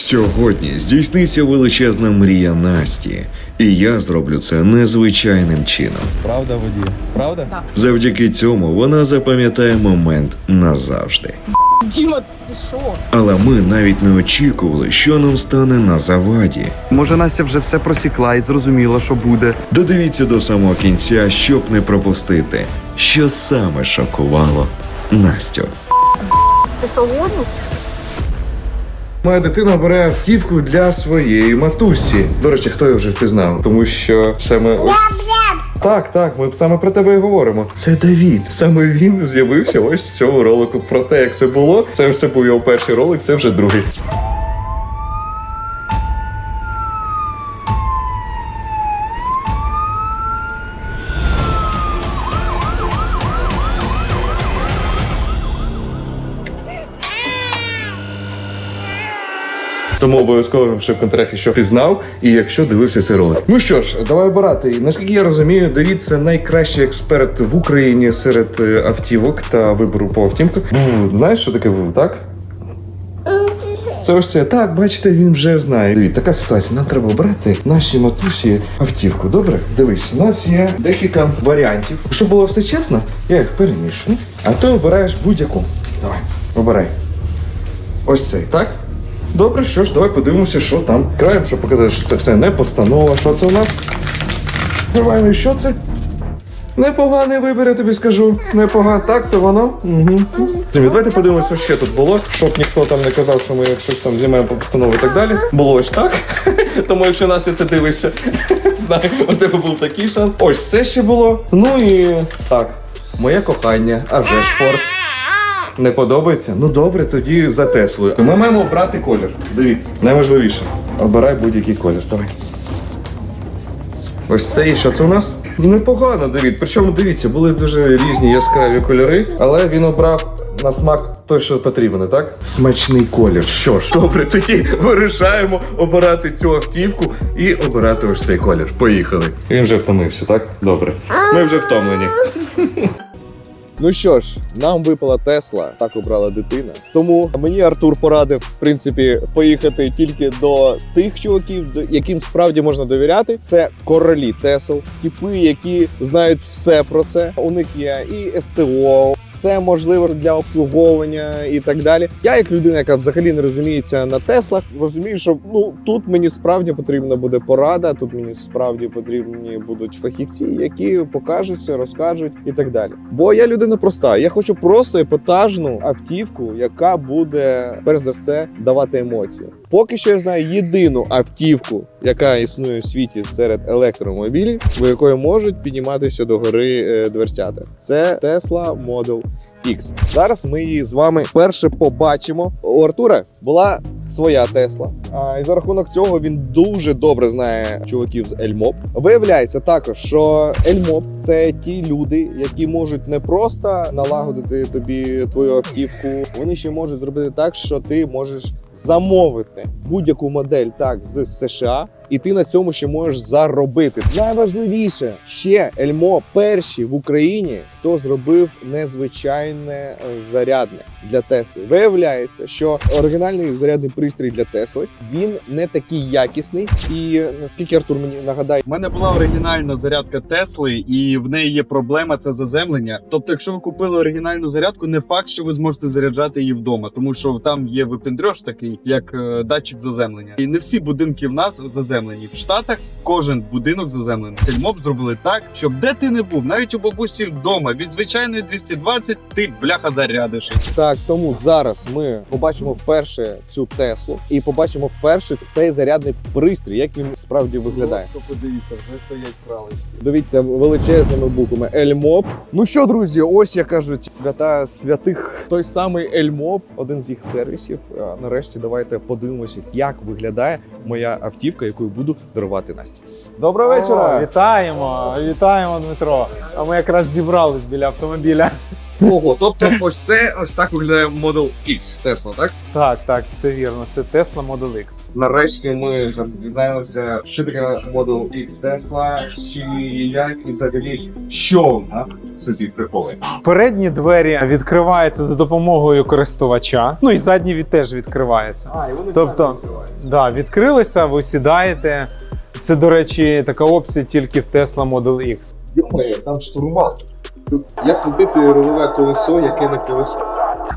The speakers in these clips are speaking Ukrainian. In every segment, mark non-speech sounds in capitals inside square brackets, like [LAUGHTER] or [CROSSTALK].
Сьогодні здійсниться величезна мрія Насті, і я зроблю це незвичайним чином. Правда, водій? Правда? Завдяки цьому вона запам'ятає момент назавжди. Діма, ти що? Але ми навіть не очікували, що нам стане на заваді. Може, Настя вже все просікла і зрозуміла, що буде. Додивіться до самого кінця, щоб не пропустити, що саме шокувало Настю. Ти голодний? Моя дитина бере автівку для своєї матусі. До речі, хто його вже впізнав? Тому що саме ось... Так, так, ми саме про тебе і говоримо. Це Давід. Саме він з'явився ось з цього ролику. Про те, як це було. Це все був його перший ролик, це вже другий. Тому обов'язково напиши в коментарях, що пізнав, і якщо дивився цей ролик. Ну що ж, давай обирати. Наскільки я розумію, Давід це найкращий експерт в Україні серед е, автівок та вибору по автівках. Знаєш, що таке ВУ, так? Це ось це. Так, бачите, він вже знає. Дивіться, така ситуація. Нам треба обрати нашій матусі автівку. Добре? Дивись, у нас є декілька варіантів. Щоб було все чесно, я їх перемішую. А ти обираєш будь-яку. Давай, обирай. Ось цей, так? Добре, що ж, давай подивимося, що там. Краєм, щоб показати, що це все не постанова. Що це у нас? Ну і що це? Непоганий вибір, я тобі скажу. Непогано. Так, це воно? Угу. Давайте подивимося, що ще тут було, щоб ніхто там не казав, що ми щось там знімаємо по постанову і так далі. Було ось так. [LAUGHS] Тому якщо нас це дивишся, [LAUGHS] знаю, у тебе був такий шанс. Ось це ще було. Ну і так, моє кохання, а вже ж. Не подобається? Ну добре, тоді за Теслою. Ми маємо обрати колір. Дивіться, найважливіше. Обирай будь-який колір. Давай. Ось це і що це у нас? Непогано, Давід. Причому дивіться, були дуже різні яскраві кольори, але він обрав на смак той, що потрібен, так? Смачний колір. Що ж, добре, тоді вирішаємо обирати цю автівку і обирати ось цей колір. Поїхали. Він вже втомився, так? Добре. Ми вже втомлені. Ну що ж, нам випала Тесла, так обрала дитина. Тому мені Артур порадив, в принципі, поїхати тільки до тих чуваків, яким справді можна довіряти. Це королі Тесл, типи, які знають все про це. У них є і СТО, все можливе для обслуговування і так далі. Я, як людина, яка взагалі не розуміється на Теслах, розумію, що ну тут мені справді потрібна буде порада. Тут мені справді потрібні будуть фахівці, які покажуть все, розкажуть і так далі. Бо я людина проста. Я хочу просто епатажну автівку, яка буде перш за все давати емоцію. Поки що я знаю єдину автівку, яка існує в світі серед електромобілів, у якої можуть підніматися до гори е, дверцята. Це Tesla Model X. Зараз ми її з вами перше побачимо. У Артура була своя Тесла. А і за рахунок цього він дуже добре знає чуваків з Ельмоп. Виявляється також, що Ельмоп це ті люди, які можуть не просто налагодити тобі твою автівку, вони ще можуть зробити так, що ти можеш замовити будь-яку модель так з США. І ти на цьому ще можеш заробити. Найважливіше ще Ельмо перші в Україні, хто зробив незвичайне е, зарядне для Тесли. Виявляється, що оригінальний зарядний пристрій для Тесли він не такий якісний. І наскільки Артур мені нагадає, У мене була оригінальна зарядка Тесли, і в неї є проблема це заземлення. Тобто, якщо ви купили оригінальну зарядку, не факт, що ви зможете заряджати її вдома, тому що там є випендрьош такий, як е, датчик заземлення. І не всі будинки в нас заземлені. В Штатах кожен будинок заземлений. Сельмоп зробили так, щоб де ти не був, навіть у бабусі вдома від звичайної 220 ти бляха зарядиш. Так, тому зараз ми побачимо вперше цю Теслу і побачимо вперше цей зарядний пристрій, як він справді виглядає. Просто подивіться, вже стоять кралечки. Дивіться величезними буквами Ельмоп. Ну що, друзі, ось як кажуть, свята святих. Той самий Ельмоп, один з їх сервісів. Нарешті давайте подивимося, як виглядає моя автівка, яку я буду дарувати Насті. Доброго вечора! О, вітаємо, вітаємо, Дмитро. А ми якраз зібрались біля автомобіля. Ого, тобто, ось це ось так виглядає Model X Tesla, так? Так, так, це вірно. Це Tesla Model X. Нарешті ми зараз дізнаємося, що таке Model X Tesla, чи як і взагалі що вона собі приховує. Передні двері відкриваються за допомогою користувача. Ну і задні від теж відкриваються. А, і вони Тобто- самі відкриваються. Да, відкрилися, ви сідаєте. Це, до речі, така опція тільки в Tesla Model X. Йомає, там штурвал. Тут як крутити рулеве колесо, яке не колесо.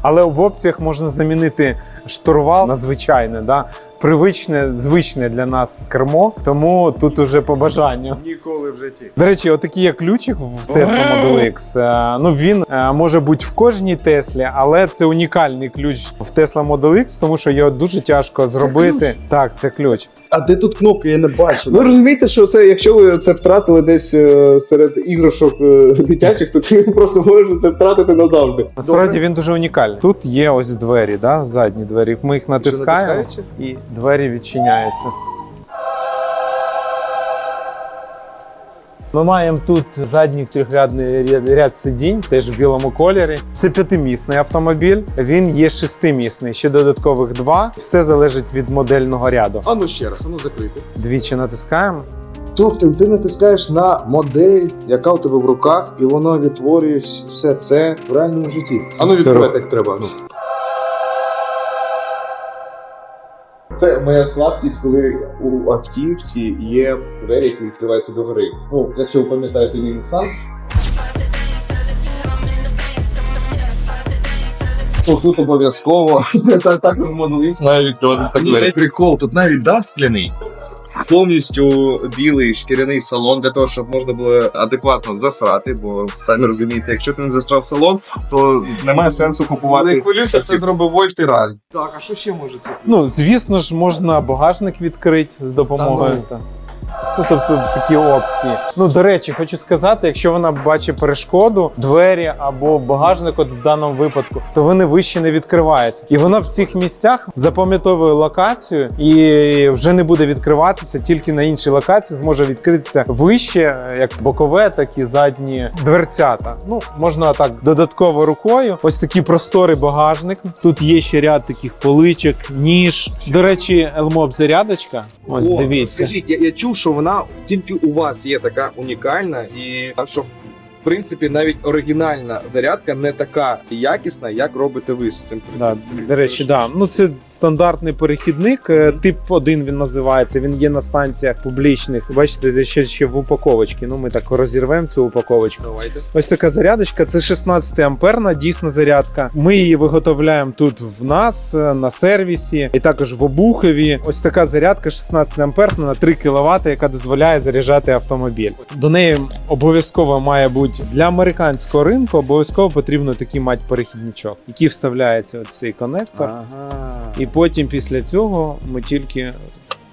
Але в опціях можна замінити штурвал на звичайне, да? Привичне, звичне для нас кермо, тому тут уже по бажанню. Ніколи в житті. До речі, отакий є ключик в Tesla Model X. Е, Ну він е, може бути в кожній Теслі, але це унікальний ключ в Tesla Model X, тому що його дуже тяжко зробити. Так, це ключ. А де тут кнопки? Я не бачу. Ви розумієте, що це, якщо ви це втратили десь е, серед іграшок дитячих, то ти [LAUGHS] просто можеш це втратити назавжди. Насправді він дуже унікальний. Тут є ось двері, да? задні двері. Ми їх натискаємо і двері відчиняються. Ми маємо тут задній трьохрядний ряд, сидінь, теж в білому кольорі. Це п'ятимісний автомобіль. Він є шестимісний, ще додаткових два. Все залежить від модельного ряду. А ну ще раз, а ну закрити. Двічі натискаємо. Тобто ти натискаєш на модель, яка у тебе в руках, і воно відтворює все це в реальному житті. А ну відкривай як треба. Ну. Це моя слабкість, коли у автівці є двері, які відкриваються догори. Ну, якщо ви пам'ятаєте мій Nissan, то тут обов'язково [LAUGHS] так, також моделіст має відкриватися так двері. Прикол, тут навіть да скляний. Повністю білий шкіряний салон для того, щоб можна було адекватно засрати, бо самі розумієте, якщо ти не засрав салон, то немає сенсу Не купувати. хвилюйся, це зробив Вольт і Раль. Так, а що ще може це? Ну, звісно ж, можна багажник відкрити з допомогою. Та Та Ну, тобто такі опції. Ну, до речі, хочу сказати, якщо вона бачить перешкоду, двері або багажник, от в даному випадку, то вони вище не відкриваються. І вона в цих місцях запам'ятовує локацію і вже не буде відкриватися, тільки на іншій локації зможе відкритися вище, як бокове, так і задні дверцята. Ну, можна так додатково рукою. Ось такий просторий багажник. Тут є ще ряд таких поличок, ніж. До речі, елмоп зарядочка. Ось О, дивіться. Скажіть, я, я чув, що вона тільки у вас є така унікальна, і що в принципі навіть оригінальна зарядка не така якісна, як робите ви з цим. Да, до речі, да. Ну це стандартний перехідник. е, Тип 1 він називається. Він є на станціях публічних. Бачите, де ще, ще в упаковочці. Ну ми так розірвемо цю упаковочку. Давайте. Ось така зарядочка. Це 16 амперна дійсна зарядка. Ми її виготовляємо тут в нас е, на сервісі, і також в Обухові. Ось така зарядка 16 амперна на 3 кВт, яка дозволяє заряджати автомобіль. До неї обов'язково має бути для американського ринку. Обов'язково потрібно такий мати перехідничок, який вставляється в цей конектор. Ага. І потім після цього ми тільки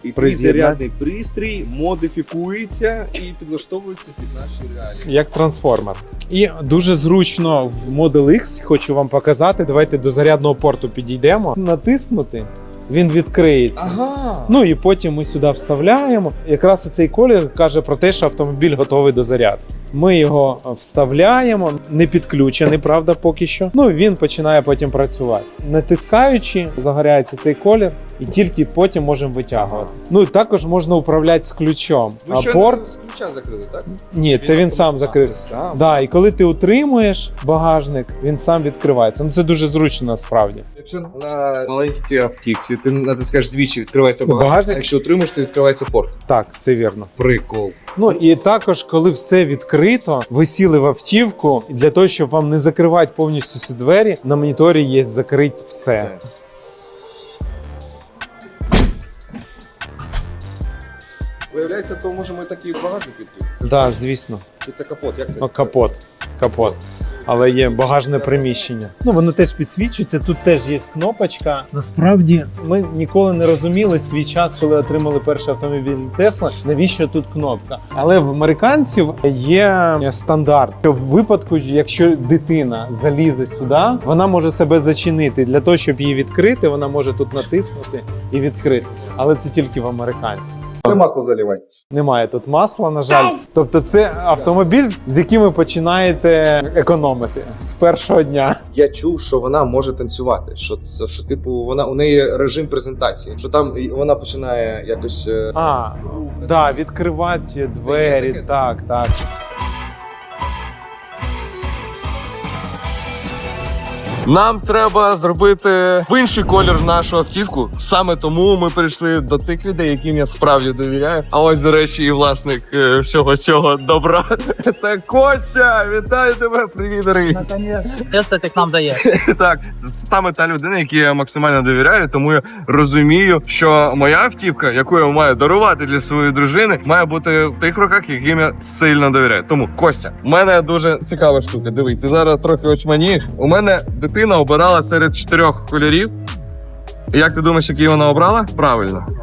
І твій зарядний пристрій модифікується і підлаштовується під наші реалії. як трансформер. І дуже зручно в Model X, хочу вам показати. Давайте до зарядного порту підійдемо. Натиснути, він відкриється. Ага. Ну і потім ми сюди вставляємо. Якраз цей колір каже про те, що автомобіль готовий до зарядки. Ми його вставляємо, не підключений, правда, поки що. Ну він починає потім працювати. Натискаючи, загоряється цей колір, і тільки потім можемо витягувати. Ну і також можна управляти з ключом. Ви а що порт з ключа закрили, так? ні, це він сам А, закрив. це сам. Да, і коли ти утримуєш багажник, він сам відкривається. Ну це дуже зручно насправді. Якщо на маленькій цій автівці ти натискаєш двічі, відкривається багажник. багажник. А якщо утримуєш, то відкривається порт. Так, все вірно. Прикол. Ну і також, коли все відкрито, ви сіли в автівку, для того, щоб вам не закривати повністю всі двері, на моніторі є закрить все. Виявляється, то можемо і такі багажник відкрити. Так, да, звісно. Чи це капот? Як це? Ну, капот. Капот. Але є багажне приміщення. Ну воно теж підсвічується. Тут теж є кнопочка. Насправді ми ніколи не розуміли свій час, коли отримали перший автомобіль Тесла. Навіщо тут кнопка? Але в американців є стандарт. що В випадку, якщо дитина залізе сюди, вона може себе зачинити. Для того, щоб її відкрити, вона може тут натиснути і відкрити. Але це тільки в американців. Де масло заливай. Немає тут масла, на жаль. Тобто, це автомобіль, з яким ви починаєте економити з першого дня. Я чув, що вона може танцювати. Що це що, типу, вона у неї режим презентації. Що там вона починає якось. е, А, да, відкривати двері. Так, так. Нам треба зробити в інший колір нашу автівку. Саме тому ми прийшли до тих людей, яким я справді довіряю. А ось, до речі, і власник е, всього цього добра. [LAUGHS] Це Костя! Вітаю тебе! Привіт, дорогий! Ты к нам доехал. [LAUGHS] Так, це саме та людина, якій я максимально довіряю, тому я розумію, що моя автівка, яку я маю дарувати для своєї дружини, має бути в тих руках, яким я сильно довіряю. Тому Костя, у мене дуже цікава штука. Дивись, ти зараз трохи очманієш. У мене дитина обирала серед чотирьох кольорів. І як ти думаєш, який вона обрала? Правильно. [LAUGHS]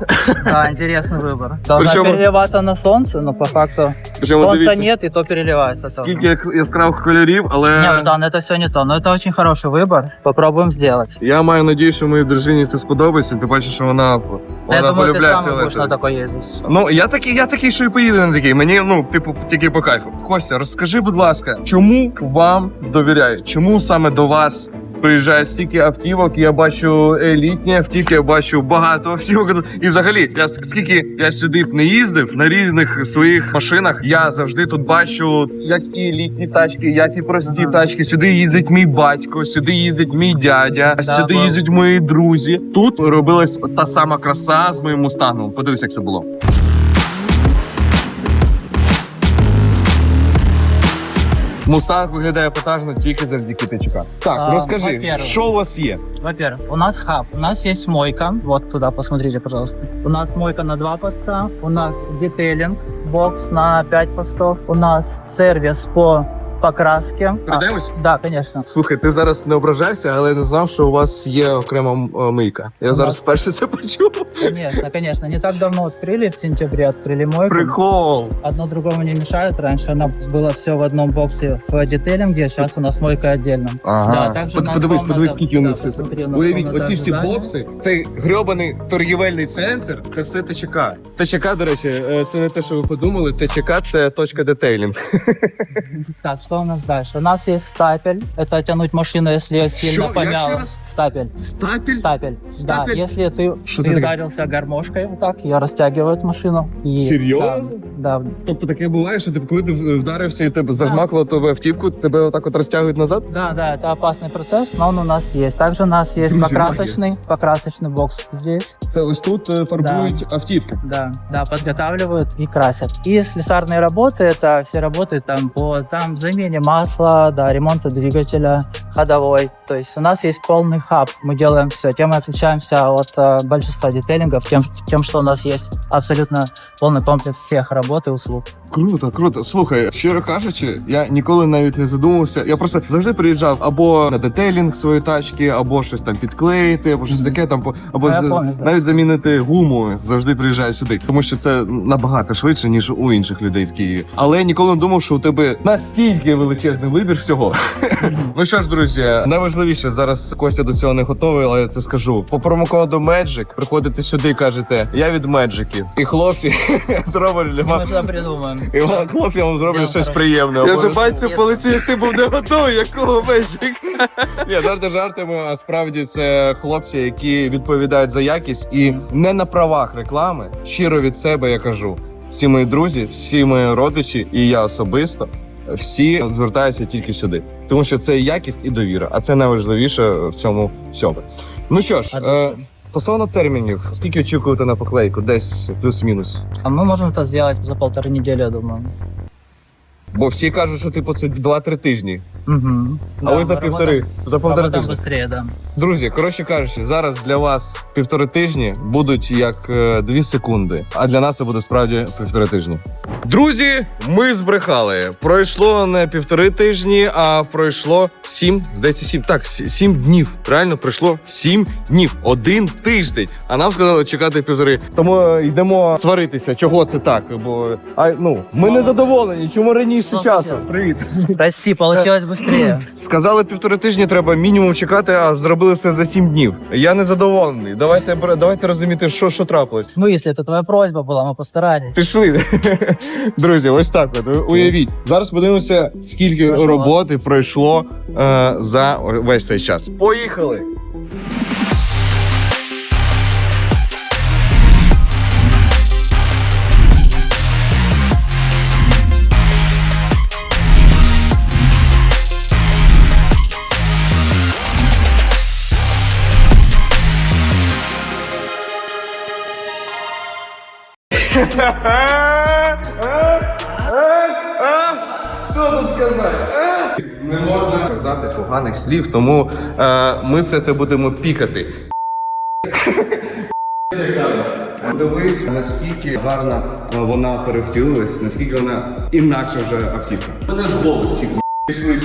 Да, интересный выбор. Должна Причем- переливаться на солнце, но по факту Причому солнца дивіться, нет, и то переливается. тоже. скільки як- яскравих кольорів, але Не, ну да, но это все не то. Но это очень хороший выбор. Попробуем сделать. я маю надію, що моїй дружині це сподобається. Ти бачиш, що вона, я вона думаю, ты полюбляє сам будешь на фіолетовий. такой ездить. Ну, я такий, я такий, що і поїду на такий. Мені, ну, типу, тільки по кайфу. Костя, розкажи, будь ласка, чому вам довіряють? Чому саме до вас приїжджає стільки автівок? Я бачу елітні автівки, я бачу багато автівок. І взагалі, я скільки я сюди б не їздив на різних своїх машинах, я завжди тут бачу як і елітні тачки, як і прості Ага. тачки. Сюди їздить мій батько, сюди їздить мій дядя, Да, сюди бо- їздять мої друзі. Тут робилась та сама краса з моїм мустангом. Подивись, як це було. Мустанг виглядає потажно тільки завдяки ТЧК. Так, А, розкажи, що у вас є? Во-первых, у нас хаб, у нас есть мойка. Вот туда посмотрите, пожалуйста. У нас мойка на два поста, у нас детейлинг, бокс на 5 постов, у нас сервис по покраске. А, Пройдемось? да, конечно. Слухай, ти зараз не ображайся, але я не знав, що у вас є окрема м- е, мийка. Я У зараз нас- вперше це почув. Конечно, конечно. Не так давно открыли, в сентябре открыли мойку. Прикол. Одно другому не мешает. Раньше она было все в одном боксе в детейлинге, сейчас у нас мойка отдельно. Да, также у Под- нас Подивись, комната- подивись, скільки у да, них все це. посмотри, у нас Уявіть, комната оці всі ожидания. бокси, цей грьобаний торгівельний центр, це все ТЧК. ТЧК, до речі, е, це не те, що ви подумали. ТЧК це точка детейлінг. Так, что у нас дальше? У нас есть стапель. Это тянуть машину, если ее сильно Что? Я еще помяло. раз? Стапель. Стапель? Стапель. Стапель? Да, если ты, Что ты это такое? ударился гармошкой вот так, ее растягивает машину. И, Серьезно? Да, да. Тобто таке буває, що ти коли ти вдарився і тебе зажмакало тебе автівку, тебе отак от розтягують назад? Да, да, это опасный процесс, но он у нас есть. Также у нас есть Друзья, покрасочный, покрасочный бокс здесь. Це ось тут е, фарбують автівки. Да, да, подготавливают и красят. И слесарные работы, это все работы там по там замене масла, да, ремонта двигателя ходовой. То есть у нас есть полный хаб, мы делаем все. Тем мы отличаемся от э, большинства детейлингов, тем, тем, что у нас есть абсолютно полный комплекс всех работ и услуг. Круто, круто. Слухай, щиро кажучи, я ніколи навіть не задумувався. Я просто завжди приїжджав або на детейлінг своєї тачки, або щось там підклеїти, або щось таке там, по- або А я з- пам'ятаю. навіть замінити гуму. Завжди приїжджаю сюди, тому що це набагато швидше ніж у інших людей в Києві. Але я ніколи не думав, що у тебе настільки величезний вибір всього. ну що ж, друзі, найважливіше зараз Костя до цього не готовий, але я це скажу. По промокоду Magic приходите сюди і кажете, я від Меджиків. І хлопці [LAUGHS] зроблять для вас. І вам, хлопці, я вам зроблю щось приємне. Я вже обов'язково. пальцем полетів, як ти був не готовий, якого вечик. [LAUGHS] Ні, жарти жартами, а справді це хлопці, які відповідають за якість і не на правах реклами. Щиро від себе я кажу. Всі мої друзі, всі мої родичі, і я особисто Всі звертаються тільки сюди, тому що це якість і довіра, а це найважливіше в цьому всьому. Ну що ж, е, Отлично. стосовно термінів, скільки очікуєте на поклейку? Десь плюс-мінус. А мы можем это сделать за полторы недели, я думаю. Бо всі кажуть, що типу це 2-3 тижні. Угу. А ви за півтори, за півтори тижні. быстрее, да. Друзі, коротше кажучи, зараз для вас півтори тижні будуть як е, дві секунди, а для нас це буде справді півтори тижні. Друзі, ми збрехали. Пройшло не півтори тижні, а пройшло сім, здається, сім. Так, сі- сім днів. Реально пройшло сім днів. Один тиждень. А нам сказали чекати півтори. Тому е, йдемо сваритися. Чого це так? Бо а, ну, ми не задоволені. Чому раніше часу? Привіт. Прости, получилось [LAUGHS] быстрее. Сказали півтори тижні треба мінімум чекати, а зробили все за сім днів. Я не задоволений. Давайте бра- давайте розуміти, що, що трапилось. Ну, если это твоя просьба была, мы постарались. Пішли. [LAUGHS] Друзі, ось так от. Уявіть. Зараз подивимося, скільки Спасибо. роботи пройшло е, за весь цей час. Поїхали! Не можна казати поганих слів, тому е, ми все це будемо пікати. Дивись, наскільки гарно вона перевтілилась, наскільки вона інакше вже автівка. Вона ж голос сік. Пішли.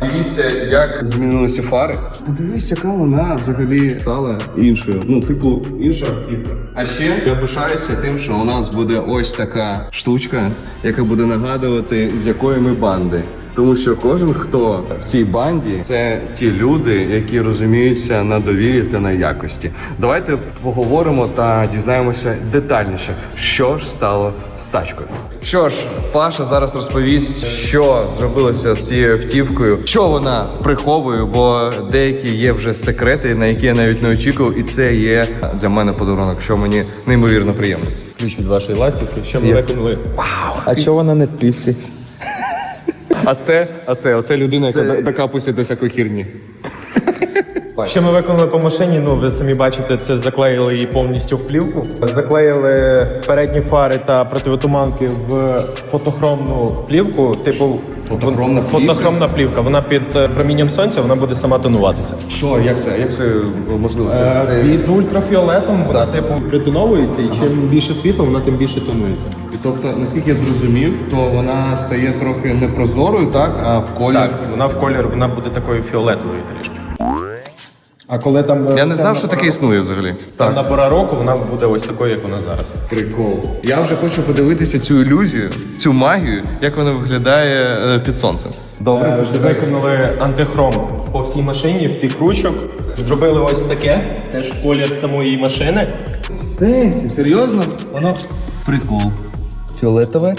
Дивіться, як змінилися фари. Подивись, яка вона взагалі стала іншою. Ну, типу, інша автівка. А ще я пишаюся тим, що у нас буде ось така штучка, яка буде нагадувати, з якої ми банди. Тому що кожен, хто в цій банді, це ті люди, які розуміються на довірі та на якості. Давайте поговоримо та дізнаємося детальніше, що ж стало з тачкою. Що ж, Паша зараз розповість, що зробилося з цією автівкою, що вона приховує, бо деякі є вже секрети, на які я навіть не очікував, і це є для мене подарунок, що мені неймовірно приємно. ключ від вашої ластівки, що ми виконали. А чого вона не в плівці? А це, а це, оце людина, яка докапується до всякої хірні. Що ми виконали по машині, ну ви самі бачите, це заклеїли її повністю в плівку. Заклеїли передні фари та противотуманки в фотохромну плівку, типу Фотохромна плівка? фотохромна плівка. Вона під е, промінням сонця вона буде сама тонуватися. Що, як це? Як це можливо? Це, це... Під ультрафіолетом вона типу притоновується, і чим більше світла, вона тим більше тонується. Тобто, наскільки я зрозумів, то вона стає трохи не прозорою, так, а в колір. Так, вона в колір вона буде такою фіолетовою трішки. А коли там Я не знав, що таке існує взагалі. так. на пора року, вона буде ось такою, як вона зараз. Прикол. Я вже хочу подивитися цю ілюзію, цю магію, як вона виглядає е, під сонцем. Добре, Е, дуже Виконали антихром по всій машині, всіх ручок. Зробили ось таке, теж в колір самої машини. Сенсі, серйозно? Воно прикол. Фіолетове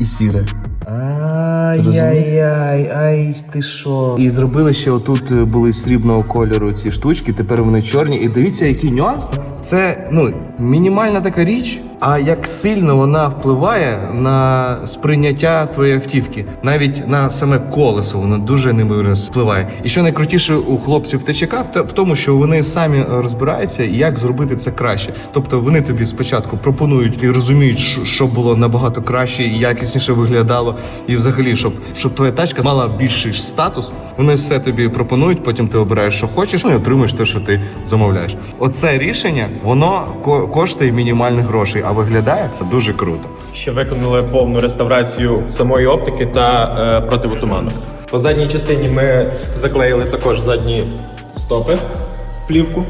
і сіре. Ай-яй-яй, ай, ти що? І зробили ще отут е, були срібного кольору ці штучки, тепер вони чорні. І дивіться, який нюанс. Це ну мінімальна така річ, а як сильно вона впливає на сприйняття твоєї автівки, навіть на саме колесо, воно дуже неймовірно впливає. І що найкрутіше у хлопців ТЧК в тому, що вони самі розбираються, як зробити це краще. Тобто вони тобі спочатку пропонують і розуміють, що- було набагато краще і якісніше виглядало, і взагалі, щоб, щоб твоя тачка мала більший статус. Вони все тобі пропонують, потім ти обираєш, що хочеш, ну і отримуєш те, що ти замовляєш. Оце рішення воно ко- коштує мінімальних грошей, виглядає дуже круто. Ще виконали повну реставрацію самої оптики та е, противотуману. По задній частині ми заклеїли також задні стопи плівку.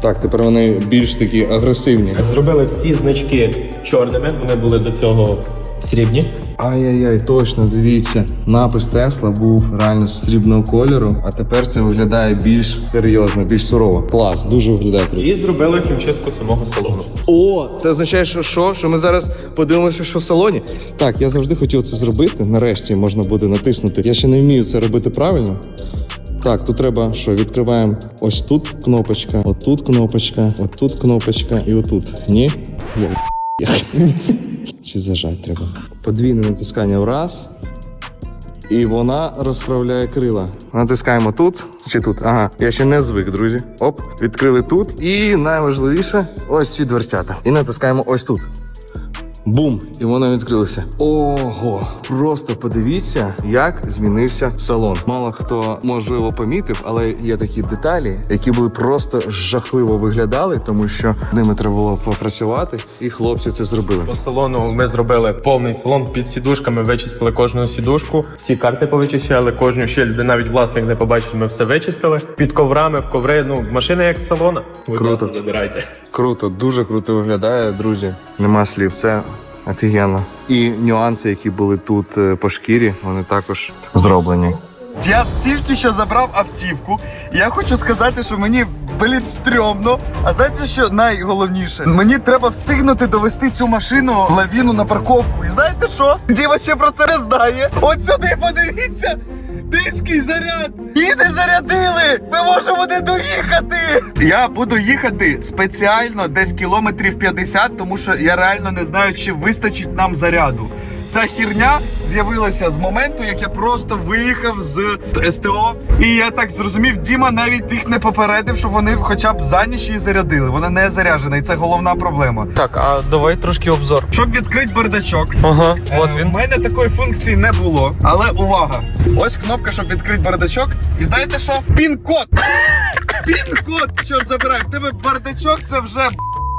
Так, тепер вони більш такі агресивні. Зробили всі значки чорними, вони були до цього срібні. Ай-яй-яй, точно, дивіться. Напис Тесла був реально срібного кольору, а тепер це виглядає більш серйозно, більш сурово. Клас, дуже виглядає круто. І зробили хімчистку самого салону. О, це означає, що що? Що ми зараз подивимося, що в салоні? Так, я завжди хотів це зробити. Нарешті можна буде натиснути. Я ще не вмію це робити правильно. Так, тут треба що? Відкриваємо ось тут кнопочка, отут кнопочка, отут кнопочка і отут. Ні? Чи зажать треба? Подвійне натискання враз. І вона розправляє крила. Натискаємо тут чи тут. Ага, я ще не звик, друзі. Оп, відкрили тут. І найважливіше ось ці дверцята. І натискаємо ось тут. Бум! І воно відкрилося. Ого! Просто подивіться, як змінився салон. Мало хто можливо помітив, але є такі деталі, які були просто жахливо виглядали, тому що ними треба було попрацювати, і хлопці це зробили. По салону ми зробили повний салон під сідушками, вичистили кожну сідушку, всі карти повичищали, кожну щель, де навіть власник не побачить, ми все вичистили. Під коврами, в коври, ну машина як з салона. Круто. забирайте. Круто, дуже круто виглядає, друзі. Нема слів, це офігенно. І нюанси, які були тут е, по шкірі, вони також зроблені. Я тільки що забрав автівку. І я хочу сказати, що мені блін стрьомно. А знаєте, що найголовніше? Мені треба встигнути довести цю машину лавіну на парковку. І знаєте що? Діва ще про це не знає. От сюди подивіться. Диський заряд! І не зарядили! Ми можемо не доїхати! Я буду їхати спеціально десь кілометрів 50, тому що я реально не знаю, чи вистачить нам заряду. Ця херня з'явилася з моменту, як я просто виїхав з СТО. І я так зрозумів, Діма навіть їх не попередив, щоб вони хоча б за ніч її зарядили. Вона не заряджена, і це головна проблема. Так, а давай трошки обзор. Щоб відкрити бардачок, Ага, от Е, він. У мене такої функції не було. Але увага! Ось кнопка, щоб відкрити бардачок. І знаєте що? Пін-код! [LAUGHS] Пін-код! Чорт забирай! В тебе бардачок це вже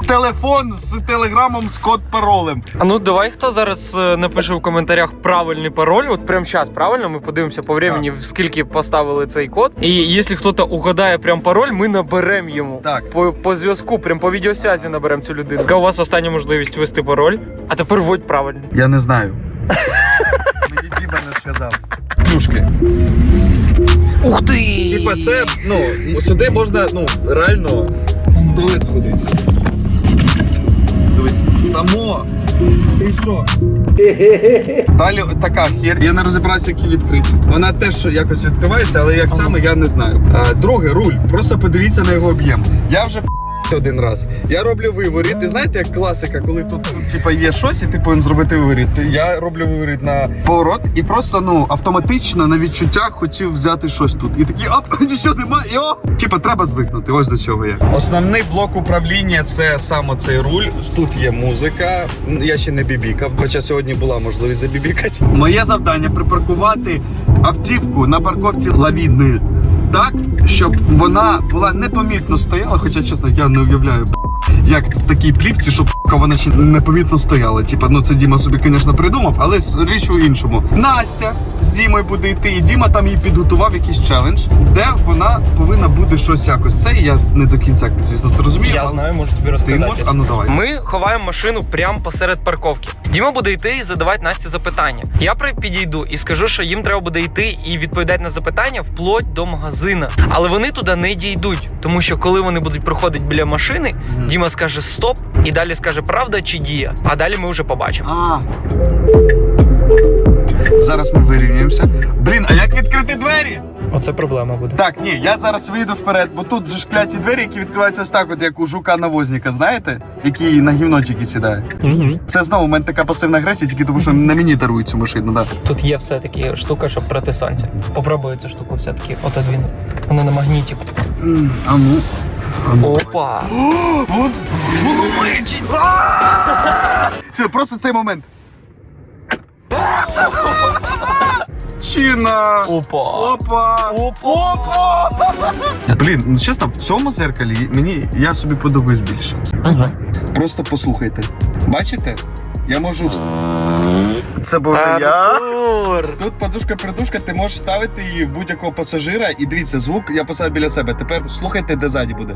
телефон з телеграмом з код-паролем. А ну давай хто зараз е, напише в коментарях правильний пароль. От прямо зараз, правильно? Ми подивимося по времени, скільки поставили цей код. І якщо хтось угадає прям пароль, ми наберемо йому. Так. По, по зв'язку, прям по відеосвязі наберемо цю людину. Яка у вас остання можливість ввести пароль, а тепер вводь правильний. Я не знаю. Мені Діма не сказав. Плюшки. Ух ти! Типа, це, ну, сюди можна, ну, реально в туалет сходити. Дивись, само. Ти що? Далі така хер. Я не розібрався, які відкриті. Вона теж якось відкривається, але як саме я не знаю. А, друге, руль. Просто подивіться на його об'єм. Я вже один раз. Я роблю виворіт. І знаєте, як класика, коли тут, типа, є щось, і ти повинен зробити виворіт. Я роблю виворіт на поворот і просто ну автоматично на відчуттях хотів взяти щось тут. І такий оп, [LAUGHS] нічого немає. О! Типа треба звикнути. Ось до цього я. Основний блок управління це саме цей руль. Тут є музика. Я ще не бібікав, хоча сьогодні була можливість забібікати. Моє завдання припаркувати автівку на парковці лавідної так, щоб вона була непомітно стояла, хоча, чесно, я не уявляю, як в такій плівці, щоб вона ще непомітно стояла. Типа, ну це Діма собі, звісно, придумав, але річ у іншому. Настя з Дімою буде йти, і Діма там їй підготував якийсь челендж, де вона повинна буде щось якось. Це я не до кінця, звісно, це розумію. Я але знаю, можу тобі Ти розказати. можеш? А ну давай. Ми ховаємо машину прямо посеред парковки. Діма буде йти і задавати Насті запитання. Я при- підійду і скажу, що їм треба буде йти і відповідати на запитання вплоть до магазина. Але вони туди не дійдуть, тому що коли вони будуть проходити біля машини, Діма скаже стоп, і далі скаже правда чи дія. А далі ми вже побачимо. А. Зараз ми вирівнюємося. Блін, а як відкрити двері? Оце проблема буде. Так, ні, я зараз вийду вперед, бо тут же ж кляті двері, які відкриваються ось так, от як у жука навозника, знаєте, який на гівночики сідає. Угу. Це знову у мене така пасивна агресія, тільки тому що на мені дарують цю машину. Да. Тут є все-таки штука, щоб проти сонця. Попробую цю штуку все-таки отодвинути. Вона на магніті. А ну. Опа! [GASPS] Вон, воно мечиться! Все, просто цей момент. Чина! Опа! Опа! Опа! Блін, ну чесно, в цьому зеркалі мені я собі подобаюсь більше. Ага. Просто послухайте. Бачите? Я можу. вс- Це був не я. Тут подушка-придушка, ти можеш ставити її в будь-якого пасажира. І дивіться, звук я поставив біля себе. Тепер слухайте, де ззаді буде.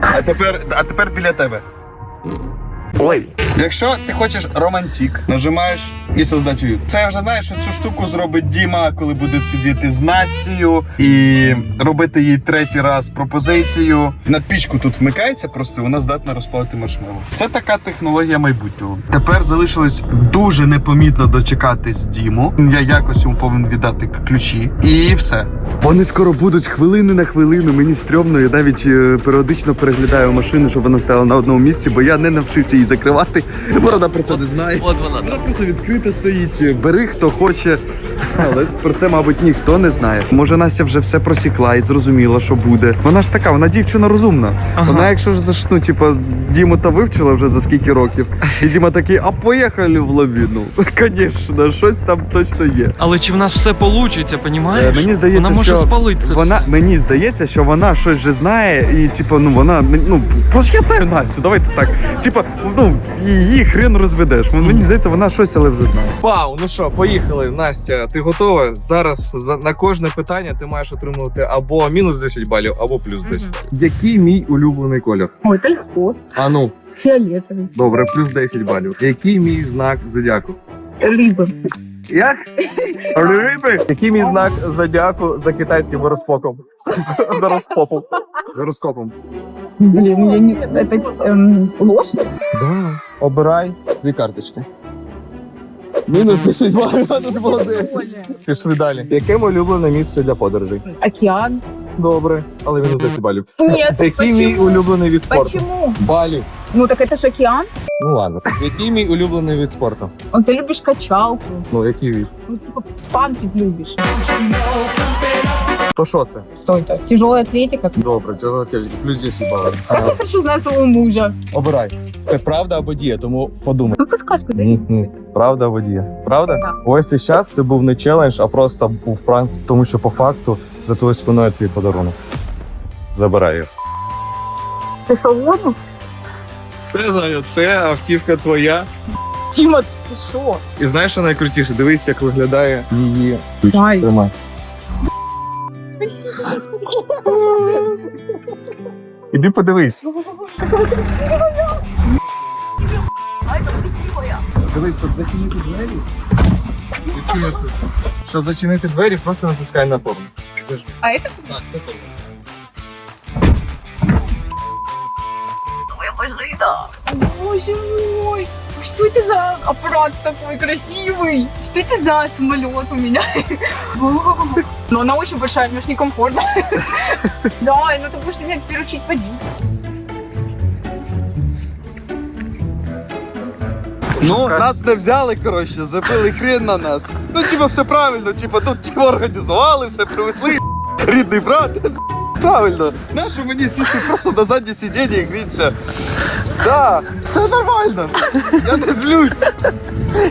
А тепер, а тепер біля тебе. Ой! Якщо ти хочеш романтик, нажимаєш і создати уют. Це я вже знаєш, що цю штуку зробить Діма, коли буде сидіти з Настю і робити їй третій раз пропозицію. На пічку тут вмикається, просто вона здатна розпалити маршмеллоу. Це така технологія майбутнього. Тепер залишилось дуже непомітно дочекатись Діму. Я якось йому повинен віддати ключі, і все. Вони скоро будуть хвилини на хвилину. Мені стрьомно, я навіть е, періодично переглядаю машину, щоб вона стояла на одному місці, бо я не навчився її закривати. Вона про це не знає. От вона Вона просто відкрита стоїть. Бери хто хоче. Але про це, мабуть, ніхто не знає. Може, Настя вже все просікла і зрозуміла, що буде. Вона ж така, вона дівчина розумна. Ага. Вона, якщо ж ну, типа, Діму та вивчила вже за скільки років. І Діма такий, а поїхали в лавіну. Звісно, [LAUGHS] щось там точно є. Але чи в нас все вийде, Е, понімаєш? Мені здається, Вона може що спалити вона все. мені здається, що вона щось вже знає, і типу, ну вона ну просто я знаю Настю. Давайте так. Типа, ну її хрен розведеш. Мені здається, вона щось але вже знає. Вау, ну що, поїхали, Настя. Ти готова? Зараз за- на кожне питання ти маєш отримувати або мінус 10 балів, або плюс 10 балів. Який мій улюблений колір? Ой, это легко. А ну, Фиолетовый. добре, плюс 10 балів. Який мій знак зодіаку? Рыба. Як? Риби? Який мій знак зодіаку за китайським гороскопом? [LAUGHS] Гороскопом. Гороскопом. Блин, я не... Это эм, лошадь? Да. Обирай дві карточки. Мінус 10 балів, тут молодець. Пішли далі. Яке моє улюблене місце для подорожей? Океан. Добре, але мінус 10 балів. Нет, Який мій почему? улюблений від спорту? Почему? Балі. Ну так это же океан. Ну ладно. Який мій улюблений від спорту? Он ты любишь качалку. Ну, який від? Ну, типа пампить любишь. То що це? Что это? Тяжелая атлетика? Добре, тяжелотяжки, плюс 10 балів. Как я хорошо знаю своего мужа? Обирай. Це правда або дія, тому подумай. Ну, подсказку дай. Ні, ні. Правда або дія? Правда? Так. Ось цей час це був не челендж, а просто був пранк, тому що по факту за твоєю спиною твій подарунок. Забирай його. Ты что, Гонишь? Це це автівка твоя. Тима, ты что? І знаєш, що найкрутіше? Дивись, як виглядає її. Зай. Тримай. Іди подивись. Дивись, щоб зачинити двері. Щоб зачинити двері, просто натискай на ж А це тормоз. твоя машина. Боже мой. Что это за аппарат такой красивый? Что это за самолет у меня? [LAUGHS] Но она очень большая, мне ж некомфортно. [LAUGHS] Да, ну ты будешь меня теперь учить водить. Ну, нас не взяли, коротше, забили хрен на нас. Ну, типа, все правильно, типа, тут типа, організували, все привезли. Рідний брат. Правильно. Нащо мені сісти просто на заднє сидіння і грітися? Да, все нормально. Я не злюсь.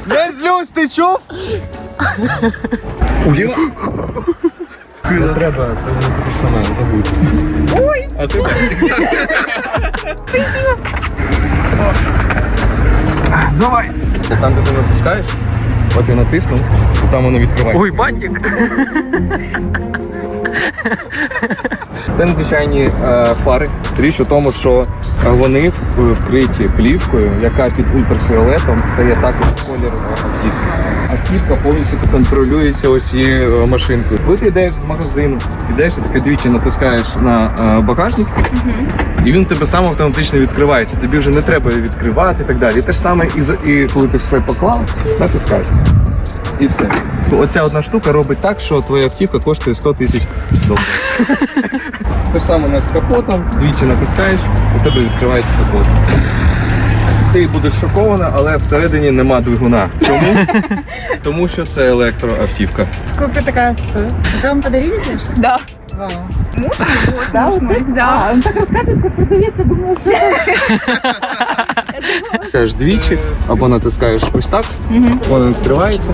Не злюсь, ти чув? Не треба, це не персонал, забудь. Ой! А це Давай. там, де ти натискаєш, от я натиснув, і там воно відкривається. Ой, бантик. Це незвичайні е, фари. Річ у тому, що вони вкриті плівкою, яка під ультрафіолетом стає також колір е, автівки. Автівка повністю контролюється ось цією е, машинкою. Коли ти йдеш з магазину, йдеш і таке двічі натискаєш на багажник, і він у тебе сам автоматично відкривається. Тобі вже не треба відкривати і так далі. І те ж саме, і коли ти все поклав, натискаєш. І все. Оця одна штука робить так, що твоя автівка коштує 100 тисяч доларів. [LAUGHS] Те ж саме у нас з капотом, двічі натискаєш, у тебе відкривається капот. Ти будеш шокована, але всередині нема двигуна. Чому? [LAUGHS] Тому що це електроавтівка. Сколько такая стоит? Уже вам подарили, конечно? Да. Муж? Вот, да, муж мой, да. он так рассказывает, как продавец, я думала, что... [LAUGHS] Натискаєш двічі, або натискаєш ось так, воно відкривається.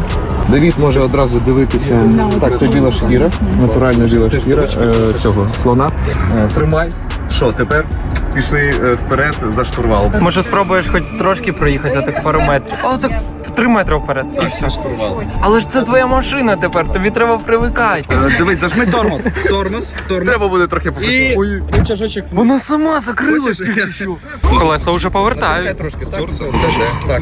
Давід може одразу дивитися. Так, це біла шкіра, натуральна біла шкіра е, цього слона. Е, Тримай. Що, тепер пішли е, вперед за штурвал. Може спробуєш хоч трошки проїхати за тих пару метрів. О, так три метри вперед. І все. Штурвал. Але ж це твоя машина тепер, тобі треба привикати. Е, Дивись, зажми тормоз. Тормоз, тормоз. Треба буде трохи І рычажочок Вона сама закрилась тільки що. Колеса вже повертають. трошки так. Це вже так.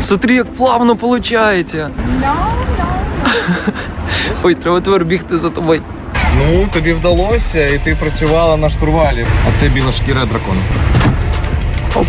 Смотри, як плавно виходить. Ой, треба тепер бігти за тобою. Ну, тобі вдалося, і ти працювала на штурвалі. А це біла шкіра дракона. Оп.